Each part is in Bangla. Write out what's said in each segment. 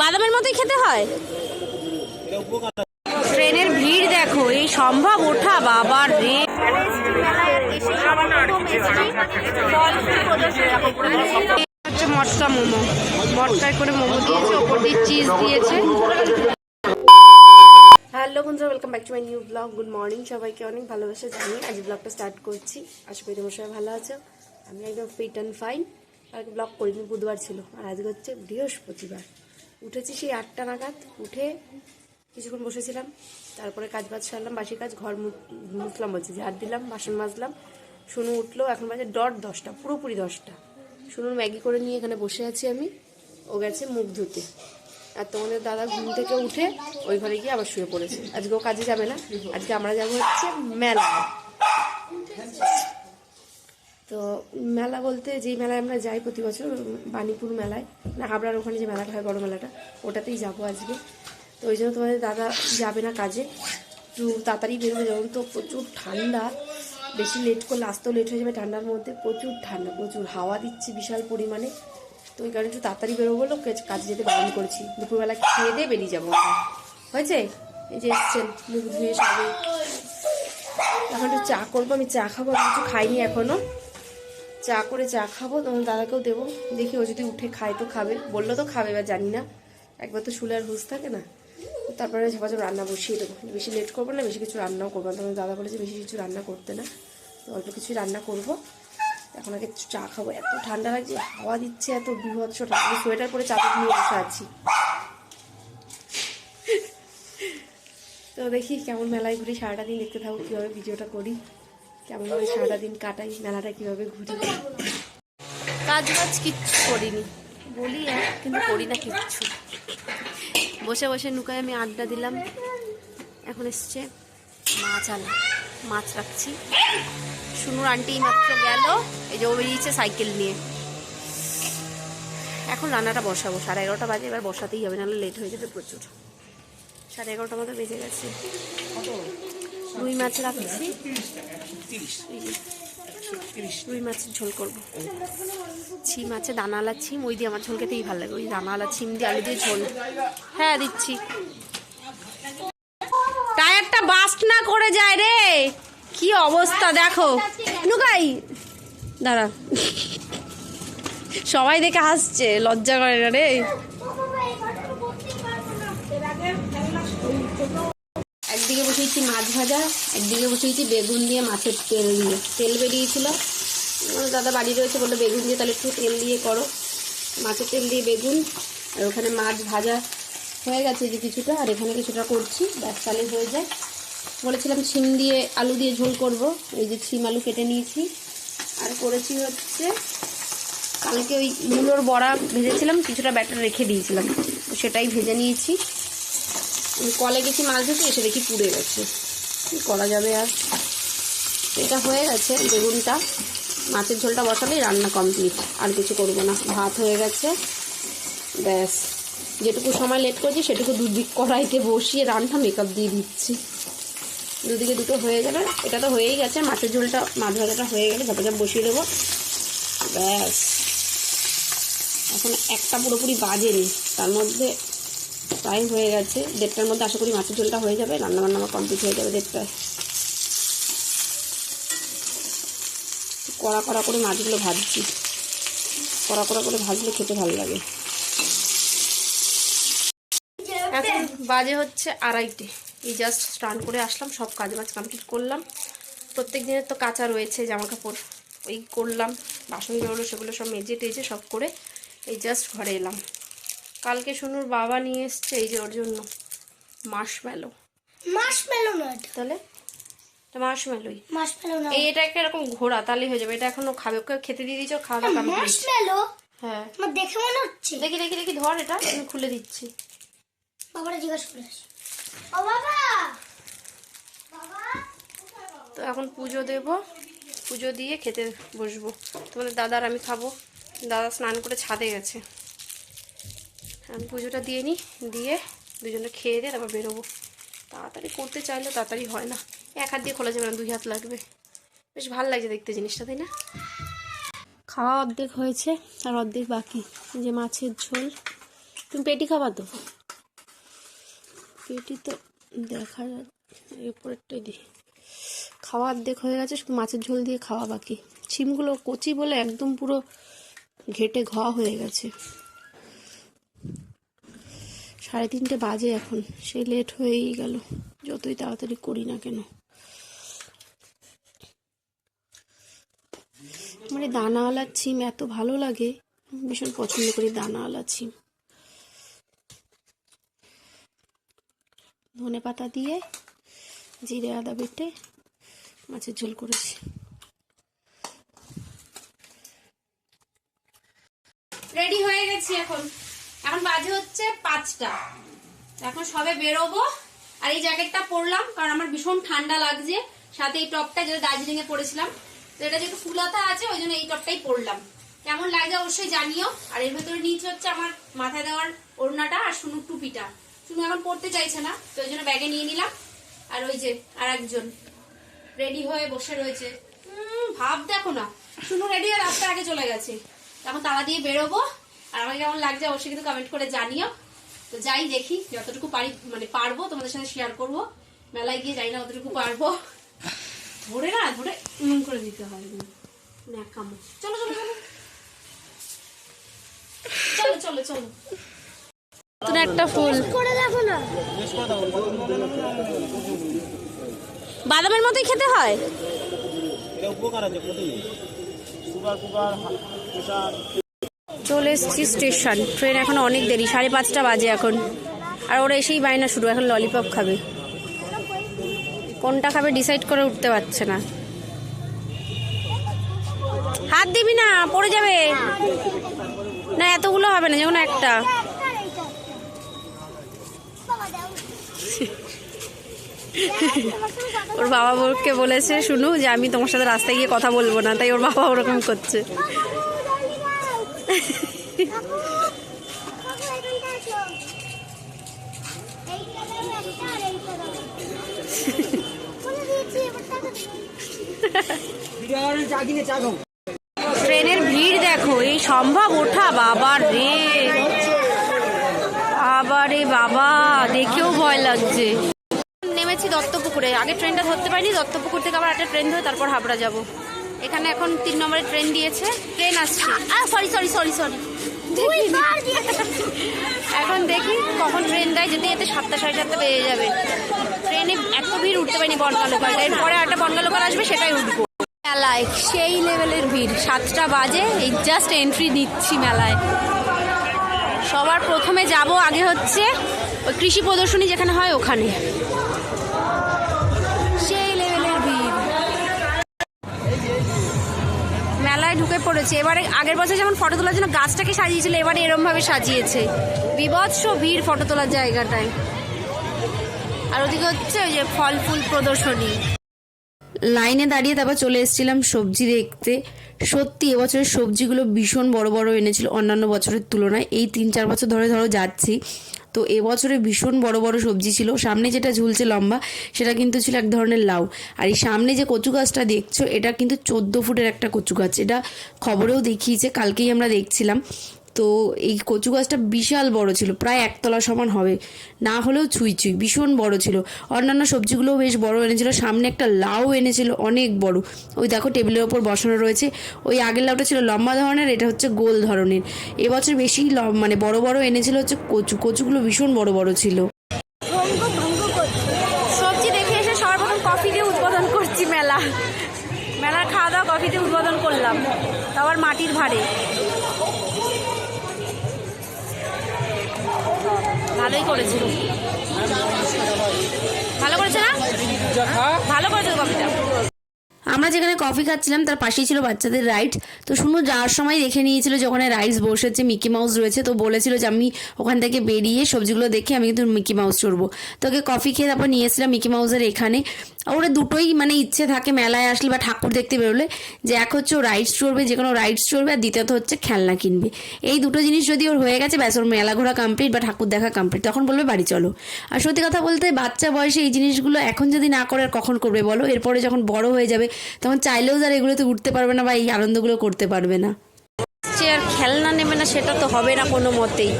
বাদামের মতোই খেতে হয়? ট্রেনের ভিড় দেখো এই সম্ভব ওঠা বাবার রে। হচ্ছে মটকা মোমো। মটকায় করে মোমো দিয়েছে ওপর দিয়ে চিজ দিয়েছে। হ্যালো বন্ধুরা welcome back to my new blog good morning সবাইকে অনেক ভালোবাসা জানি আজ ব্লগটা স্টার্ট করছি। আশা করি তোমার সবাই ভালো আছো। আমি একদম ফিট অ্যান্ড ফাইন আর ব্লগ করিনি বুধবার ছিল। আর আজকে হচ্ছে বৃহস্পতিবার। উঠেছি সেই আটটা নাগাদ, উঠে কিছুক্ষণ বসেছিলাম, তারপরে কাজ বাজ সারলাম, বাসি কাজ, ঘর মুছলাম বলছি, ঝাড় দিলাম, বাসন মাজলাম শুনু উঠল, এখন বাজে ডট দশটা, পুরোপুরি দশটা। শুনুন ম্যাগি করে নিয়ে এখানে বসে আছি আমি, ও গেছে মুখ ধুতে। আর তোমাদের দাদা ঘুম থেকে উঠে ওই ঘরে গিয়ে আবার শুয়ে পড়েছে। আজকে ও কাজে যাবে না, আজকে আমরা যাব হচ্ছে মেলা তো মেলা বলতে যেই মেলায় আমরা যাই প্রতি বছর, বাণীপুর মেলায়, না হাবড়ার ওখানে যে মেলাটা হয়, বড় মেলাটা, ওটাতেই যাব আজকে। তো ওই জন্য তোমাদের দাদা যাবে না কাজে, একটু তাড়াতাড়ি বেরোবে যখন তো প্রচুর ঠান্ডা, বেশি লেট করলে আসতেও লেট হয়ে যাবে ঠান্ডার মধ্যে, প্রচুর ঠান্ডা, প্রচুর হাওয়া দিচ্ছে বিশাল পরিমাণে। তো ওই কারণে একটু তাড়াতাড়ি বেরোবো বলো কাজে যেতে বারণ করেছি। দুপুরবেলা খেয়ে দিয়ে বেরিয়ে যাব হয়েছে? এই যে এসছেন মুখ ধুয়ে সবে এখন একটু চা করব, আমি চা খাব, আমি কিছু খাইনি এখনও। চা করে চা খাব, তখন দাদাকেও দেবো। দেখি ও যদি উঠে খায় তো খাবে। বলল তো খাবে বা জানি না। একবার তো শুলে আর হুঁশ থাকে না। তারপরে ঝপাঝপ রান্না বসিয়ে দেবো। বেশি লেট করব না, বেশি কিছু রান্নাও করব না। তখন দাদা বলেছে, বেশি কিছু রান্না করতে না। তো অল্প কিছুই রান্না করব। এখন আগে চা খাব। এত ঠান্ডা লাগছে, হাওয়া দিচ্ছে এত বিভৎস ঠান্ডা। সোয়েটার পরে চাদর নিয়ে বসে আছি। তো দেখি কেমন মেলায় ঘুরি সারাটা দিন দেখতে থাকব কীভাবে ভিডিওটা করি। কেমনভাবে সারাটা দিন কাটাই, মেলাটা কীভাবে ঘুরি। কাজ বাজ কিচ্ছু করিনি। বলি এক কিন্তু করি না কিচ্ছু। বসে বসে নুকায় আমি আড্ডা দিলাম। এখন এসছে মাছ আলা, মাছ রাখছি। শুনুর আন্টি মাত্র গেল, এই যে ও বেরিয়েছে সাইকেল নিয়ে। এখন রান্নাটা বসাবো, সাড়ে এগারোটা বাজে, এবার বসাতেই হবে, নাহলে লেট হয়ে যাবে প্রচুর। সাড়ে এগারোটার মতো বেজে গেছে। রুই মাছ রাখছি। রুই মাছের ঝোল করব। ছিম আছে দানাওয়ালা ছিম ওই দিয়ে আমার ঝোল খেতেই ভালো লাগে। ওই দানাওয়ালা ছিম দিয়ে আলু দিয়ে ঝোল। হ্যাঁ দিচ্ছি। টায়ারটা বাস্ট না করে যায় রে। কি অবস্থা দেখো। নুকাই দাঁড়া। সবাই দেখে হাসছে লজ্জা করে না রে। একদিকে বসিয়েছি মাছ ভাজা, একদিকে বসিয়েছি বেগুন দিয়ে মাছের তেল দিয়ে। তেল বেরিয়েছিল। দাদা বাড়ি রয়েছে বলল বেগুন দিয়ে, তাহলে একটু তেল দিয়ে করো। মাছের তেল দিয়ে বেগুন, আর ওখানে মাছ ভাজা হয়ে গেছে যে কিছুটা, আর এখানে কিছুটা করছি, ব্যাস তাহলে হয়ে যায়। বলেছিলাম ছিম দিয়ে আলু দিয়ে ঝোল করব, এই যে ছিম আলু কেটে নিয়েছি। আর করেছি হচ্ছে, কালকে ওই মুলোর বড়া ভেজেছিলাম, কিছুটা ব্যাটার রেখে দিয়েছিলাম সেটাই ভেজে নিয়েছি। কলে গেছি মাছ ধরতে, এসে দেখি পুড়ে গেছে। কী করা যাবে আর? এটা হয়ে গেছে বেগুনটা। মাছের ঝোলটা বসালেই রান্না কমপ্লিট আর কিছু করব না। ভাত হয়ে গেছে। ব্যাস। যেটুকু সময় লেট করছি, সেটুকু দুদিক কড়াইতে বসিয়ে রান্না মেকআপ দিয়ে দিচ্ছি। দুদিকে দুটো হয়ে যাবে এটা তো হয়েই গেছে। মাছের ঝোলটা, মাছ ভাজাটা হয়ে গেলে ঝাপাঝাপ বসিয়ে দেবো। ব্যাস। এখন একটা পুরোপুরি বাজেনি তার মধ্যে প্রায় হয়ে গেছে। দেড়টার মধ্যে আশা করি মাছের ঝোলটা হয়ে যাবে রান্না বান্না আমার কমপ্লিট হয়ে যাবে দেড়টায়। কড়া কড়া করে মাছগুলো ভাজছি। কড়া কড়া করে ভাজলে খেতে ভালো লাগে। এখন বাজে হচ্ছে আড়াইটে। এই জাস্ট স্নান করে আসলাম, সব কাজ বাজ কমপ্লিট করলাম। প্রত্যেক দিনের তো কাঁচা রয়েছে জামা কাপড় ওই করলাম বাসন বেরোলো সেগুলো সব মেজে টেজে সব করে এই জাস্ট ঘরে এলাম। কালকে শুনুর বাবা নিয়ে এসছে এই যে ওর জন্য মাসমেলো মার্শমেলো না এটা? তাহলে? মাসমেলোই মার্শমেলো না। এই এটা একটা এরকম ঘোড়া তাহলে হয়ে যাবে। এটা এখনও খাবে। ওকে খেতে দিয়ে দিয়েছ খাওয়া দাওয়া মার্শমেলো হ্যাঁ। আমার দেখে মনে হচ্ছে। দেখি দেখি দেখি ধর এটা আমি খুলে দিচ্ছি। বাবারা জিজ্ঞাসা করে ও বাবা তো এখন পুজো দেব। পুজো দিয়ে খেতে বসবো। তোমাদের দাদার আমি খাব। দাদা স্নান করে ছাদে গেছে। আমি পুজোটা দিয়ে নিই, দিয়ে দুজনে খেয়ে দিয়ে তারপর বেরোবো। তাড়াতাড়ি করতে চাইলে তাড়াতাড়ি হয় না। এক হাত দিয়ে খোলা যাবে না, দুই হাত লাগবে। বেশ ভালো লাগছে দেখতে জিনিসটা, তাই না? খাওয়া অর্ধেক হয়েছে, আর অর্ধেক বাকি। যে মাছের ঝোল। তুমি পেটি খাবা তো? পেটি তো দেখা যাচ্ছে এরপরেরটাই দিই। খাওয়া অর্ধেক হয়ে গেছে, শুধু মাছের ঝোল দিয়ে খাওয়া বাকি। ছিমগুলো কচি বলে একদম পুরো ঘেটে ঘ হয়ে গেছে। সাড়ে তিনটে বাজে এখন, সেই লেট হয়েই গেল। যতই তাড়াতাড়ি করি না কেন। এই দানাওয়ালা ছিম এত ভালো লাগে ভীষণ পছন্দ করি দানাওয়ালা ছিম। ধনে পাতা দিয়ে জিরে, আদা বেটে মাছের ঝোল করেছি। রেডি হয়ে গেছি এখন। এখন বাজে হচ্ছে পাঁচটা। এখন সবে বেরোবো, আর এই জ্যাকেটটা পরলাম, কারণ আমার ভীষণ ঠান্ডা লাগছে। সাথে এই টপটা যেটা দার্জিলিং এ পরেছিলাম, তো এটা যেহেতু ফুলাতা আছে, ওই জন্য এই টপটাই পরলাম। কেমন লাগছে অবশ্যই জানিও। আর এর ভেতরে নিচে হচ্ছে আমার মাথায় দেওয়ার ওড়নাটা আর শুনুর টুপিটা। শুনু এখন পড়তে চাইছে না, তো ওই জন্য ব্যাগে নিয়ে নিলাম। আর ওই যে আর একজন রেডি হয়ে বসে রয়েছে। ভাব দেখো না। শুনু রেডি হয়ে রাস্তার আগে চলে গেছে। এখন তালা দিয়ে বেরোবো। আর আমাকে কেমন লাগছে অবশ্যই কিন্তু কমেন্ট করে জানিও। তো যাই দেখি যতটুকু পারি মানে পারব তোমাদের সাথে শেয়ার করব। মেলায় গিয়ে যাই না অতটুকু পারব। ধরে না ধরে এমন করে দিতে হয়। ন্যাকামো। চলো চলো চলো। চলো চলো চলো। নতুন একটা ফুল। করে না। বাদামের মতোই খেতে হয়? উপকার আছে প্রতিদিন সুগার ফুগার প্রেশার। চলে এসেছি স্টেশন। ট্রেন এখন অনেক দেরি, সাড়ে পাঁচটা বাজে এখন। আর ওরা এসেই বায়না শুরু, এখন ললিপপ খাবে। কোনটা খাবে ডিসাইড করে উঠতে পারছে না। হাত দিবি না, পড়ে যাবে। না, এতগুলো হবে না, যেমন একটা। ওর বাবা ওকে বলেছে, শুনু যে আমি তোমার সাথে রাস্তায় গিয়ে কথা বলব না। তাই ওর বাবা ওরকম করছে। ট্রেনের ভিড় দেখো, এই সম্ভব? ওঠা বাবা রে। আবার বাবা, দেখেও ভয় লাগছে। নেমেছি দত্তপুকুরে। আগে ট্রেনটা ধরতে পারিনি, দত্তপুকুর থেকে আবার একটা ট্রেন ধরে তারপর হাবড়া যাব। এখানে এখন তিন নম্বরে ট্রেন দিয়েছে। ট্রেন আসছে। সরি সরি সরি সরি এখন দেখি কখন ট্রেন দেয়। যেতে যেতে সাতটা সাড়ে সাতটা বেজে যাবে। ট্রেনে এত ভিড় উঠতে পারিনি বনগা লোকাল এরপরে একটা বনগা লোকাল আসবে সেটাই উঠবো। মেলায় সেই লেভেলের ভিড়। সাতটা বাজে এই জাস্ট এন্ট্রি দিচ্ছি মেলায়। সবার প্রথমে যাব আগে হচ্ছে ওই কৃষি প্রদর্শনী যেখানে হয় ওখানে। মেলায় ঢুকে পড়েছে। এবারে আগের বছর যেমন ফটো তোলার জন্য গাছটাকে সাজিয়েছিল, এবারে এরম ভাবে সাজিয়েছে। বিভৎস ভিড় ফটো তোলার জায়গাটায়। আর ওদিকে হচ্ছে ওই যে ফল ফুল প্রদর্শনী। লাইনে দাঁড়িয়ে তারপর চলে এসেছিলাম সবজি দেখতে। সত্যি, এবছরের সবজিগুলো ভীষণ বড় বড় এনেছিল অন্যান্য বছরের তুলনায়। এই তিন চার বছর ধরে ধরো যাচ্ছি। তো এবছরে ভীষণ বড় বড় সবজি ছিল। সামনে যেটা ঝুলছে লম্বা, সেটা কিন্তু ছিল এক ধরনের লাউ। আর এই সামনে যে কচু গাছটা দেখছ, এটা কিন্তু চোদ্দ ফুটের একটা কচু গাছ। এটা খবরেও দেখিয়েছে, কালকেই আমরা দেখছিলাম। তো এই কচু গাছটা বিশাল বড় ছিল, প্রায় একতলা সমান হবে। না হলেও ছুঁই ছুঁই ভীষণ বড় ছিল। অন্যান্য সবজিগুলোও বেশ বড় এনেছিল, সামনে একটা লাউ এনেছিল, অনেক বড়। ওই দেখো টেবিলের ওপর বসানো রয়েছে। ওই আগের লাউটা ছিল লম্বা ধরনের, এটা হচ্ছে গোল ধরনের। এবছর বেশি মানে বড় বড় এনেছিল হচ্ছে কচু। কচুগুলো ভীষণ বড় বড় ছিল। সবজি দেখে এসে সর্বপ্রথম কফি দিয়ে উদ্বোধন করছি মেলা। মেলার খাওয়া দাওয়া কফিতে উদ্বোধন করলাম। তারপর মাটির ভাড়ে। ভালোই করেছিল। ভালো করেছে না? ভালো করেছে আমরা যেখানে কফি খাচ্ছিলাম, তার পাশেই ছিল বাচ্চাদের রাইড তো শুনো যাওয়ার সময় দেখে নিয়েছিল যে ওখানে রাইডস বসেছে মিকি মাউস রয়েছে। তো বলেছিল যে আমি ওখান থেকে বেরিয়ে সবজিগুলো দেখে আমি কিন্তু মিকি মাউস চড়বো। তোকে কফি খেয়ে তারপর নিয়ে এসেছিলাম মিকি মাউসের এখানে। ওরা দুটোই মানে ইচ্ছে থাকে মেলায় আসলে বা ঠাকুর দেখতে বেরোলে, যে এক হচ্ছে ও রাইডস চড়বে, যে কোনো রাইডস চড়বে, আর দ্বিতীয়ত হচ্ছে খেলনা কিনবে। এই দুটো জিনিস যদি ওর হয়ে গেছে, ব্যাস ওর মেলা ঘোরা কমপ্লিট বা ঠাকুর দেখা কমপ্লিট তখন বলবে, বাড়ি চলো। আর সত্যি কথা বলতে, বাচ্চা বয়সে এই জিনিসগুলো এখন যদি না করে, আর কখন করবে বলো? এরপরে যখন বড় হয়ে যাবে, তখন চাইলেও যারা এগুলোতে উঠতে পারবে না বা এই আনন্দগুলো করতে পারবে না। আর খেলনা নেবে না, সেটা তো হবে না কোনো মতেই।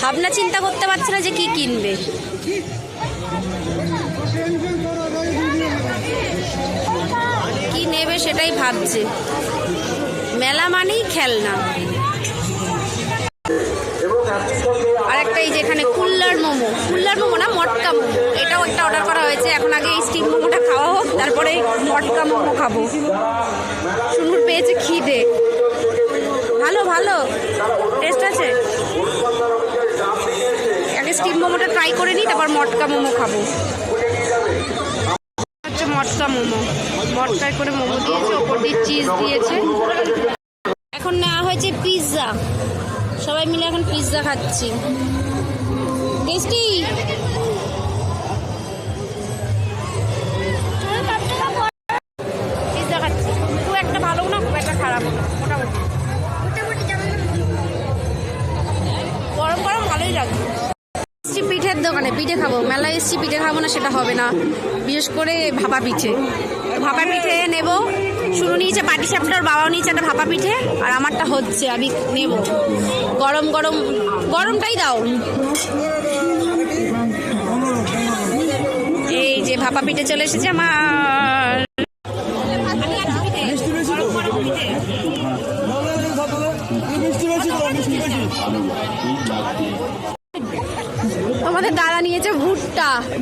ভাবনা চিন্তা করতে পারছে না যে কি কিনবে। নেবে সেটাই ভাবছে। মেলা মানেই খেলনা। আর একটা এই যেখানে কুল্লার মোমো। কুল্লার মোমো না মটকা মোমো। এটাও একটা অর্ডার করা হয়েছে। এখন আগে এই স্টিম মোমোটা খাওয়া হোক তারপরে মটকা মোমো খাব। শুনুর পেয়েছে খিদে। ভালো ভালো। টেস্ট আছে? আগে স্টিম মোমোটা ট্রাই করে নিই তারপর মটকা মোমো খাব। মটকা মোমো। মটকায় করে মোমো দিয়েছে, ওপর দিয়ে চিজ দিয়েছে। এখন নেওয়া হয়েছে পিৎজা সবাই মিলে এখন পিৎজা খাচ্ছি। টেস্টি? দোকানে পিঠে খাব। মেলায় এসছি, পিঠে খাব না, সেটা হবে না। বিশেষ করে ভাপা পিঠে। ভাপা পিঠে নেব, শুরু নিয়েছে পাটি সাপটার বাবাও নিয়েছে একটা ভাপা পিঠে, আর আমারটা হচ্ছে, আমি নেব। গরম গরম, গরমটাই দাও। এই যে ভাপা পিঠে চলে এসেছে আমার।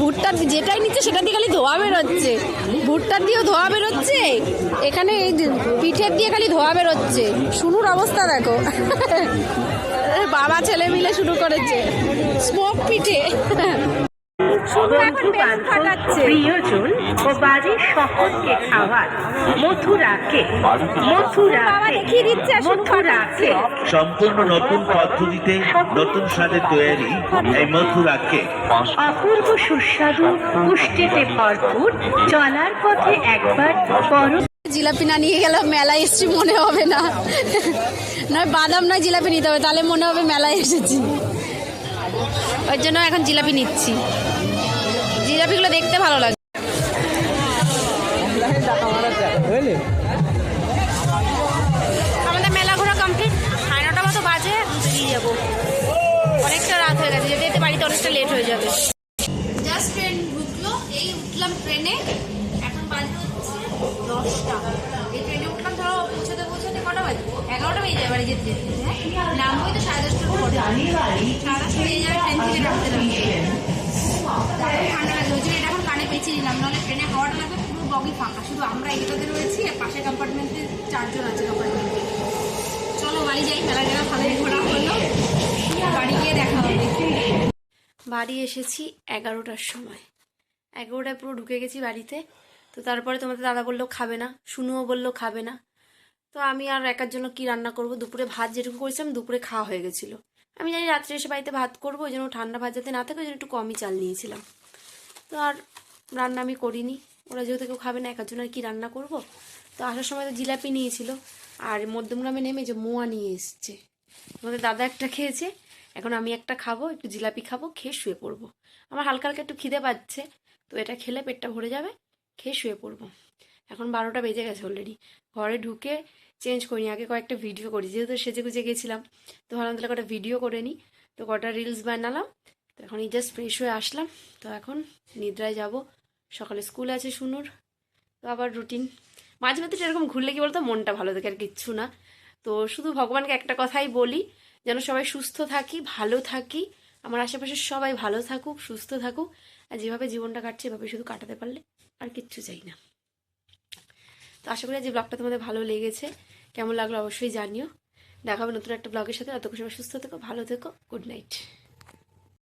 ভুট্টা যেটাই নিচ্ছে সেটা দিয়ে খালি ধোয়া বেরোচ্ছে। ভুট্টার দিয়েও ধোয়া বেরোচ্ছে, এখানে এই পিঠের দিয়ে খালি ধোয়া বেরোচ্ছে। শুনুর অবস্থা দেখো। বাবা ছেলে মিলে শুরু করেছে। স্মোক পিঠে। শুধু এখন প্রিয়জন ও বাড়ির সকলকে খাওয়ার মথুরাকে মথুরাকে বাবা দেখিয়ে দিচ্ছে আর শুধু মথুরাকে। সম্পূর্ণ নতুন পদ্ধতিতে নতুন স্বাদে তৈরি এই মথুরাকে। অপূর্ব সুস্বাদু পুষ্টিতে ভরপুর চলার পথে একবার পরম জিলাপি না নিয়ে গেলাম মেলায় এসছি মনে হবে না। নয় বাদাম নয় জিলাপি নিতে হবে তাহলে মনে হবে মেলায় এসেছি। ওই জন্য এখন জিলাপি নিচ্ছি। জিলাপিগুলো দেখতে ভালো লাগে। আমাদের মেলা ঘোরা কমপ্লিট সাড়ে নটা মতো বাজে, বেরিয়ে যাব। অনেকটা রাত হয়ে গেছে, যেতে যেতে বাড়িতে অনেকটা লেট হয়ে যাবে। জাস্ট ট্রেন ঢুকলো, এই উঠলাম ট্রেনে এখন বাজে হচ্ছে দশটা। এই ট্রেনে উঠলাম, ধরো পৌঁছাতে পৌঁছাতে কটা বাজে? এগারোটা বেজে যাবে বাড়ি যেতে যেতে হ্যাঁ? তো সাড়ে সাড়ে দশটা বেজে যাবে ট্রেন থেকে নামতে। কানে নিলাম নাহলে ট্রেনে পুরো ফাঁকা শুধু আমরা রয়েছি চারজন আছে চলো বাড়ি যাই বাড়ি গিয়ে দেখা হবে বাড়ি এসেছি এগারোটার সময়। এগারোটায় পুরো ঢুকে গেছি বাড়িতে। তো তারপরে তোমাদের দাদা বলল, খাবে না। শুনুও বলল, খাবে না। তো আমি আর একার জন্য কি রান্না করব? দুপুরে ভাত যেটুকু করেছিলাম, দুপুরে খাওয়া হয়ে গেছিল। আমি জানি রাত্রে এসে বাড়িতে ভাত করব, ওই জন্য ঠান্ডা ভাত যাতে না থাকে, ওই জন্য একটু কমই চাল নিয়েছিলাম। তো আর রান্না আমি করিনি। ওরা যেহেতু কেউ খাবে না, একার জন্য আর কি রান্না করব? তো আসার সময় তো জিলাপি নিয়েছিল, আর মধ্যমগ্রামে নেমে যে মোয়া নিয়ে এসছে। আমাদের দাদা একটা খেয়েছে, এখন আমি একটা খাব, একটু জিলাপি খাব, খেয়ে শুয়ে পড়ব। আমার হালকা হালকা একটু খিদে পাচ্ছে, তো এটা খেলে পেটটা ভরে যাবে, খেয়ে শুয়ে পড়ব। এখন বারোটা বেজে গেছে অলরেডি ঘরে ঢুকে চেঞ্জ করিনি, আগে কয়েকটা ভিডিও করি। যেহেতু সেজে গুজে গেছিলাম, তো ভাবলাম তাহলে কটা ভিডিও করে নিই তো কটা রিলস বানালাম, তো এখন এই জাস্ট ফ্রেশ হয়ে আসলাম। তো এখন নিদ্রায় যাব। সকালে স্কুল আছে শুনুর তো আবার রুটিন মাঝে মাঝে এরকম ঘুরলে কি বলতো, মনটা ভালো থাকে আর কিচ্ছু না। তো শুধু ভগবানকে একটা কথাই বলি, যেন সবাই সুস্থ থাকি, ভালো থাকি। আমার আশেপাশে সবাই ভালো থাকুক, সুস্থ থাকুক। আর যেভাবে জীবনটা কাটছে, এভাবে শুধু কাটাতে পারলে আর কিচ্ছু চাই না। তো আশা করি যে ব্লগটা তোমাদের ভালো লেগেছে। কেমন লাগল অবশ্যই জানিও। দেখাবে নতুন একটা ব্লগের সাথে। অত কিছু সুস্থ থেকো, ভালো থেকো গুড নাইট